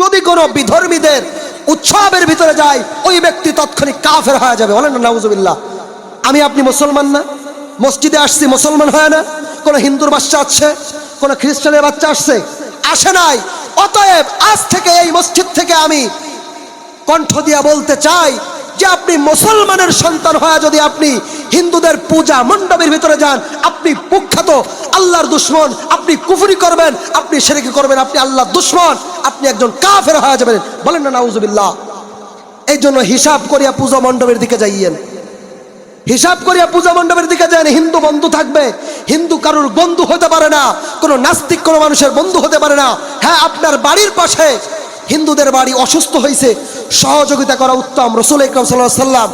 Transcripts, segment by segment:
যদি কোনো বিধর্মীদের উৎসবের ভিতরে যায়, ওই ব্যক্তি তৎক্ষণিক কাফের হয়ে যাবে। বলেন না, নাউজুবিল্লাহ। আমি আপনি মুসলমান না? মসজিদে আসছি, মুসলমান হয় না? কোনো হিন্দুর বাচ্চা আসছে? কোনো খ্রিস্টানের বাচ্চা আসছে? আসে নাই। অতএব আজ থেকে এই মসজিদ থেকে আমি কণ্ঠ দিয়া বলতে চাই যে আপনি মুসলমানের সন্তান হয়ে যদি আপনি হিন্দুদের পূজা মণ্ডপের ভিতরে যান, আপনি কুখ্যাত, আল্লাহর দুশ্মন, আপনি কুফুরি করবেন, আপনি সেরেকি করবেন, আপনি আল্লাহর দুশ্মন, আপনি একজন কাফের হয়ে যাবেন। বলেন না, নাউজুবিল্লাহ। এই জন্য হিসাব করিয়া পূজা মণ্ডপের দিকে যাইয়েন। হিসাব করিয়া পূজা মণ্ডপের দিকে যান, হিন্দু বন্ধু থাকবে। হিন্দু কারোর বন্ধু হতে পারে না, কোনো নাস্তিক, কোনো মানুষের বন্ধু হতে পারে না। হ্যাঁ আপনার বাড়ির পাশে হিন্দুদের বাড়ি অসুস্থ হয়েছে সহযোগিতা করা উত্তম। রসুল ইকরম সাল্লাহ সাল্লাম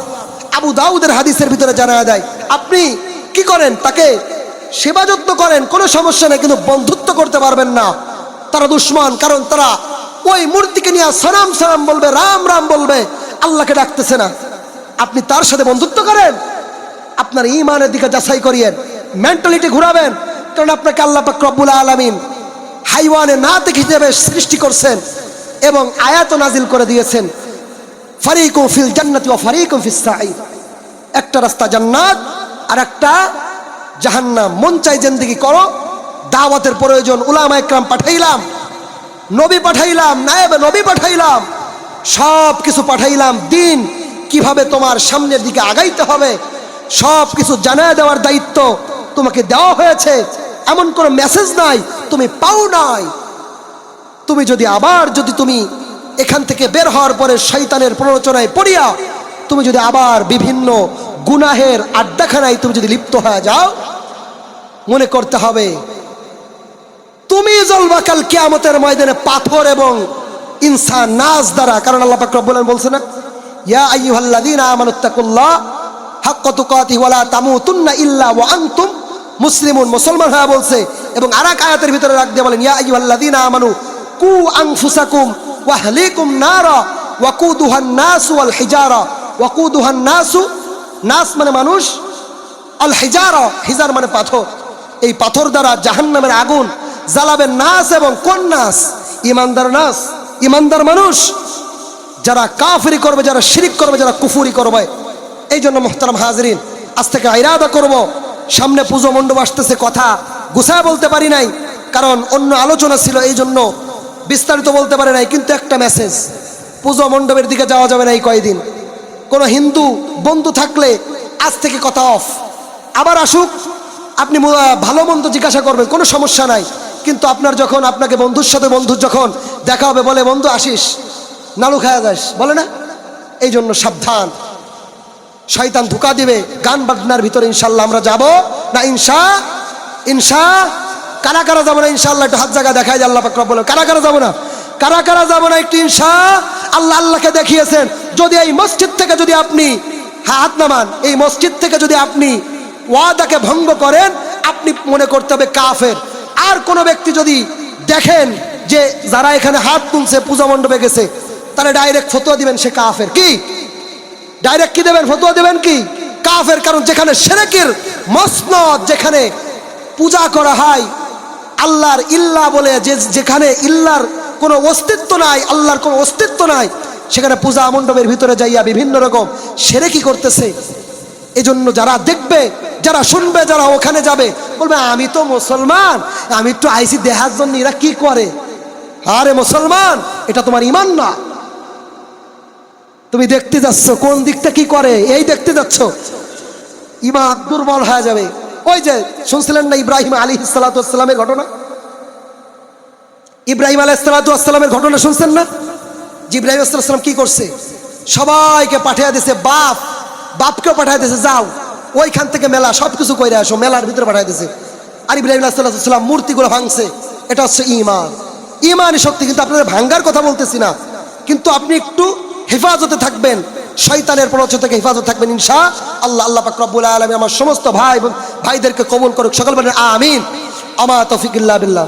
আবু দাউদের হাদিসের ভিতরে জানা যায় আপনি কি করেন? তাকে সেবা যত্ন করেন, কোনো সমস্যা নেই, কিন্তু বন্ধুত্ব করতে পারবেন না। তারা দুশ্মন, কারণ তারা ওই মূর্তিকে নিয়ে সালাম সালাম বলবে, রাম রাম বলবে, আল্লাহকে ডাকতেছে না। আপনি তার সাথে বন্ধুত্ব করেন, আপনার ইমানের দিকে যাচাই করিয়েন মেন্টালিটি ঘুরাবেন, কারণ আপনাকে আল্লাহ পাক রব্বুল আলামিন হাইওয়ানে না দেখে হিসেবে সৃষ্টি করছেন এবং আয়াত নাজিল করে দিয়েছেন। ফারিকুম ফিল জান্নাতি ওয়া ফারিকুম ফিস সাঈদ একটা রাস্তা জান্নাত আর একটা জাহান্নাম। মন চাই জিন্দেগি করো। দাওয়াতের প্রয়োজন, উলামা একরাম পাঠাইলাম। নবী পাঠাইলাম, নায়েবে নবী পাঠাইলাম। সব কিছু পাঠাইলাম, দিন কীভাবে তোমার সামনের দিকে আগাইতে হবে সব কিছু জানায় দেওয়ার দায়িত্ব তোমাকে দেওয়া হয়েছে। এমন কোনো মেসেজ নাই, তুমি পাও নাই। তুমি যদি আবার যদি তুমি এখান থেকে বের হওয়ার পরে শৈতানের প্ররোচনায় পড়িয়া তুমি যদি আবার বিভিন্ন গুনাহের আড্ডাখানায় তুমি যদি লিপ্ত হয়ে যাও, মনে করতে হবে তুমি জ্বলবা কাল কেয়ামতের ময়দানে পাথর এবং ইনসান নাজ দ্বারা। কারণ আল্লাহ রব্বুল বলছে না, ইয়া আইয়ুহাল্লাযীনা আমানুত্তাকুল্লাহ হাক্কা তুকাতিহি লা তামুতুন্না ইল্লা ওয়া আনতুম মুসলিমুন। মুসলমান হয়ে বলছে, এবং আরেক আয়াতের ভিতরে রাখ দিয়ে বলেন, ইয়া আইয়ুহাল্লাযীনা আমানু কু আনফুসাকুম ওয়া আহলিকুম নারা ওয়াকুদুহান নাসু ওয়াল হিজারা। ওয়াকুদুহান নাসু, নাস মানে মানুষ, আল হিজারা, হিজার মানে পাথর। এই পাথর দ্বারা জাহান্নামের আগুন জ্বালাবেন নাস এবং কোন নাস? ইমানদার নাস, ইমানদার মানুষ। যারা কাফরি করবে, যারা শিরিক করবে, যারা কুফুরি করবে। এই জন্য মোহতারাম হাজরিন, আজ থেকে আইরাদা করব। সামনে পুজো মণ্ডপ আসতেছে কথা, গুছায় বলতে পারি নাই। কারণ অন্য আলোচনা ছিল, এই জন্য বিস্তারিত বলতে পারে নাই, কিন্তু একটা মেসেজ পুজো মণ্ডপের দিকে যাওয়া যাবে না এই কয়দিন। কোনো হিন্দু বন্ধু থাকলে আজ থেকে কথা অফ আবার আসুক, আপনি ভালো মন্দ জিজ্ঞাসা করবেন, কোনো সমস্যা নাই। কিন্তু আপনার যখন, আপনাকে বন্ধুর সাথে বন্ধুর যখন দেখা হবে, বলে, বন্ধু, আসিস, নাড়ু খায়া যাস। বলে না? এই জন্য সাবধান। শয়তান ধোকা দিবে, গান বাজনার ভিতরে ইনশাল্লাহ আমরা যাব। না, ইনশা ইনশা কারা কারা যাব না? ইনশাল্লাহ একটু হাত জায়গা দেখায় যে আল্লাহ বলে কারা কারা যাব না? কারা কারা যাব না একটু ইনশা আল্লাহ আল্লাহকে দেখিয়েছেন। যদি এই মসজিদ থেকে যদি আপনি হাত নামান, এই মসজিদ থেকে যদি আপনি ওয়াদাকে ভঙ্গ করেন, আপনি মনে করতে হবে কাফের। আর কোনো ব্যক্তি যদি দেখেন যে যারা এখানে হাত তুলছে, পূজা মণ্ডপে গেছে, তাহলে ডাইরেক্ট ফতোয়া দিবেন সে কাফের। কি? ডাইরেক্ট কি দেবেন? ফতোয়া দেবেন কি? কাফের, কারণ যেখানে সেরেকের মসনদ, যেখানে পূজা করা হয় আল্লাহর ইল্লা বলে যে যেখানে ইল্লার কোনো অস্তিত্ব নাই, আল্লাহর কোনো অস্তিত্ব নাই, সেখানে পূজা মণ্ডপের ভিতরে যাইয়া বিভিন্ন রকম সেরে কি করতেছে। এজন্য যারা দেখবে, যারা শুনবে, যারা ওখানে যাবে, বলবে, আমি তো মুসলমান, আমি একটু আইসি দেহার জন্য, এরা কি করে? আরে মুসলমান, এটা তোমার ইমান না। তুমি দেখতে যাচ্ছ, কোন দিকটা কি করে? এই দেখতে যাচ্ছ। ইমান দুর্বল হয়ে যাবে। ওই যে শুনছিলেন না ইব্রাহিম আলী সালাতামের ঘটনা? ইব্রাহিম আলাহ সালাতামের ঘটনা শুনছেন না? যে ইব্রাহিম সাল্লাম কি করছে? সবাইকে পাঠিয়ে দিয়েছে বাপ, বাপকেও পাঠিয়ে দিয়েছে যাও। ওইখান থেকে মেলা সব কিছু করে আসো, মেলার ভিতরে পাঠিয়ে দিছে। আর ইব্রাহিম আলাহ মূর্তিগুলো ভাঙছে। এটা হচ্ছে ইমান ইমানই শক্তি কিন্তু আপনাদের ভাঙ্গার কথা বলতেছি না। কিন্তু আপনি একটু হেফাজতে থাকবেন। শয়তানের প্ররোচন থেকে হেফাজত থাকবেন ইনশা আল্লাহ আল্লাহ পাক রব্বুল আলমী আমার সমস্ত ভাই ভাইদেরকে কবুল করুক। সকল বলেন, আমিন। আমা তফিকুল্লাহ বিল্লাহ।